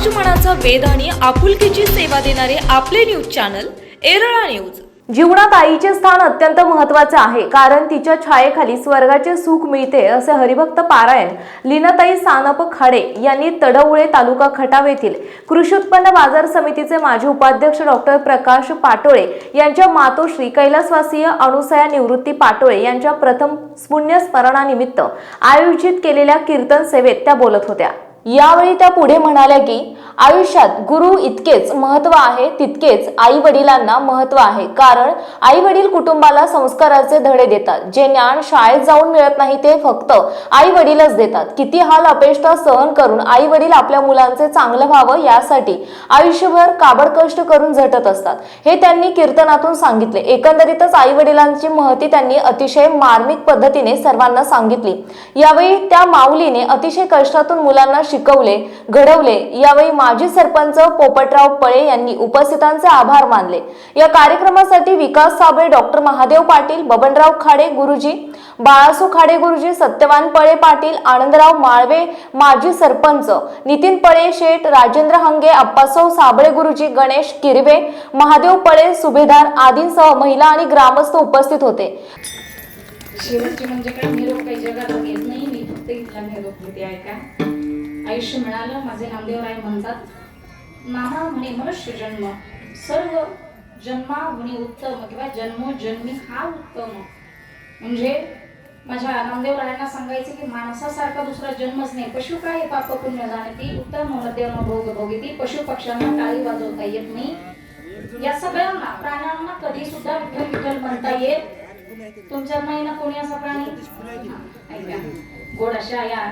समाज मनाचा आणि आपुलकीची सेवा देणारे आपले न्यूज चॅनल एरळा न्यूज. जीवनात आईचे स्थान अत्यंत महत्त्वाचे आहे कारण तिच्या छायेखाली स्वर्गाचे सुख मिळते असे हरिभक्त पारायण लीनाताई सानप खाडे यांनी तडवळे तालुका खटाव येथील कृषी उत्पन्न बाजार समितीचे माजी उपाध्यक्ष डॉक्टर प्रकाश पाटोळे यांच्या मातोश्री कैलासवासीय अनुसया निवृत्ती पाटोळे यांच्या प्रथम पुण्यस्मरणानिमित्त आयोजित केलेल्या कीर्तन सेवेत त्या बोलत होत्या. यावेळी त्या पुढे म्हणाल्या की आयुष्यात गुरु इतकेच महत्त्व आहे तितकेच आई वडिलांना महत्त्व आहे. कारण आई वडील कुटुंबाला संस्काराचे धडे देतात. जे ज्ञान शाळेत जाऊन मिळत नाही ते फक्त आई वडीलच देतात. किती हाल अपेष्टा सहन करून आई वडील आपल्या मुलांचे चांगलं व्हावं यासाठी आयुष्यभर काबड कष्ट करून झटत असतात. हे त्यांनी कीर्तनातून सांगितले. एकंदरीतच आई वडिलांची महती त्यांनी अतिशय मार्मिक पद्धतीने सर्वांना सांगितली. यावेळी त्या माऊलीने अतिशय कष्टातून मुलांना शिकवले घडवले यावेळी माजी सरपंच पोपटराव पळे यांनी उपस्थितांचे आभार मानले. या कार्यक्रमासाठी विकास साबळे डॉक्टर महादेव पाटील बबनराव खाडे गुरुजी बाळासू खाडे गुरुजी सत्यवान पळे पाटील आनंदराव माळवे माजी सरपंच नितीन पळे शेठ राजेंद्र हंगे अप्पासाऊ साबळे गुरुजी गणेश किरवे महादेव पळे सुभेदार आदींसह महिला आणि ग्रामस्थ उपस्थित होते. शेवटचे म्हणजे काय? निरोप काही जगात येत नाही मी फक्त इथला निरोप घेते ऐका. आयुष्य मिळालं माझे नामदेव राय म्हणतात नामा म्हणे मनुष्य जन्म सर्व जन्मा म्हणे उत्तम किंवा जन्मो जन्मी हा उत्तम. म्हणजे माझ्या नामदेव रायांना सांगायचे की माणसासारखा दुसरा जन्मच नाही. पशु काय पाप पुण्य जाणती उत्तम मध्यम भोग भोगिती पशु पक्ष्यांना टाळी वाजवता येत नाही. या सगळ्यांना प्राण्यांना कधी सुद्धा विठ्ठल विठ्ठल म्हणता येत तुमच्या नाही ना कोणी असा प्राणी? गोड अशा या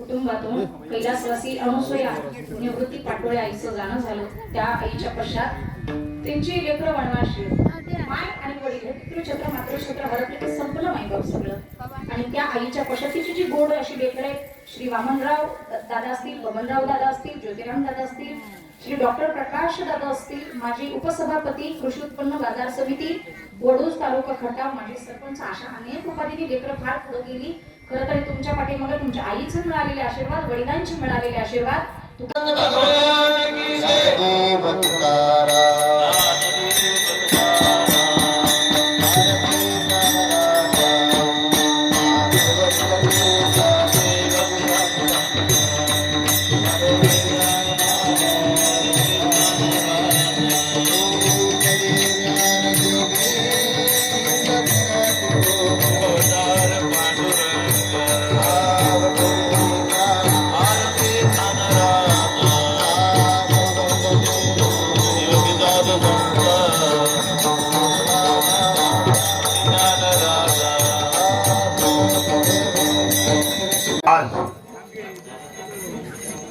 कुटुंबातून कैलासवासी अनुसया निवृत्ती पाटोळे आईचं जाणं झालं. त्या आईच्या पश्चात त्यांची लेकरं वनवाशी माय आणि वडील पितृछत्र मातृछत्र हरपले ते संपलं मायबाप सगळं. आणि त्या आईच्या पश्चातीची जी गोड अशी लेकरं श्री वामनराव दादा असतील बबनराव दादा असतील ज्योतिराम दादा असतील श्री डॉक्टर प्रकाश दादा असतील माजी उपसभापती कृषी उत्पन्न बाजार समिती वडूज तालुका खटाव माजी सरपंच अशा अनेक उपाधीने लेकरं फार पुढे गेली. खरं तर तुमच्या पाठीमागे तुमच्या आईचे मिळालेले आशीर्वाद वडिलांचे मिळालेले आशीर्वाद. आज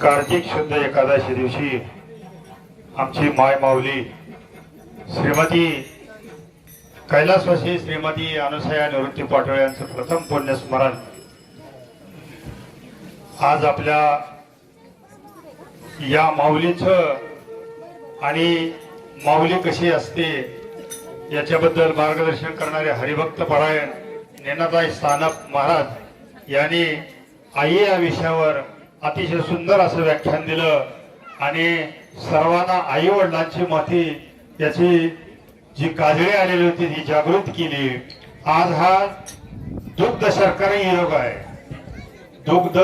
कार्तिक शुद्ध एकादशी दिवशी आमची माय माऊली श्रीमती कैलासवासी श्रीमती अनुसया निवृत्ती पाटोळे यांचं प्रथम पुण्यस्मरण. आज आपल्या या माऊलीचं आणि माऊली कशी असते याच्याबद्दल मार्गदर्शन करणारे हरिभक्त परायण नेनाताई स्थानप महाराज यांनी आई या विषयावर अतिशय सुंदर असं व्याख्यान दिलं आणि सर्वांना आई वडिलांची माती याची जी काजळी आलेली होती ती जागृत केली. आज हा दुग्ध शर्करा योग आहे. दुग्ध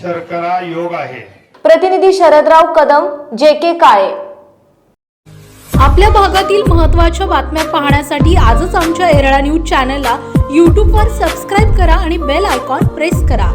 शर्करा योग आहे. प्रतिनिधी शरदराव कदम जे के काळे. आपल्या भागातील महत्त्वाच्या बातम्या पाहण्यासाठी आजच आमच्या एरळा न्यूज चॅनलला यूट्यूबवर सबस्क्राईब करा आणि बेल आयकॉन प्रेस करा.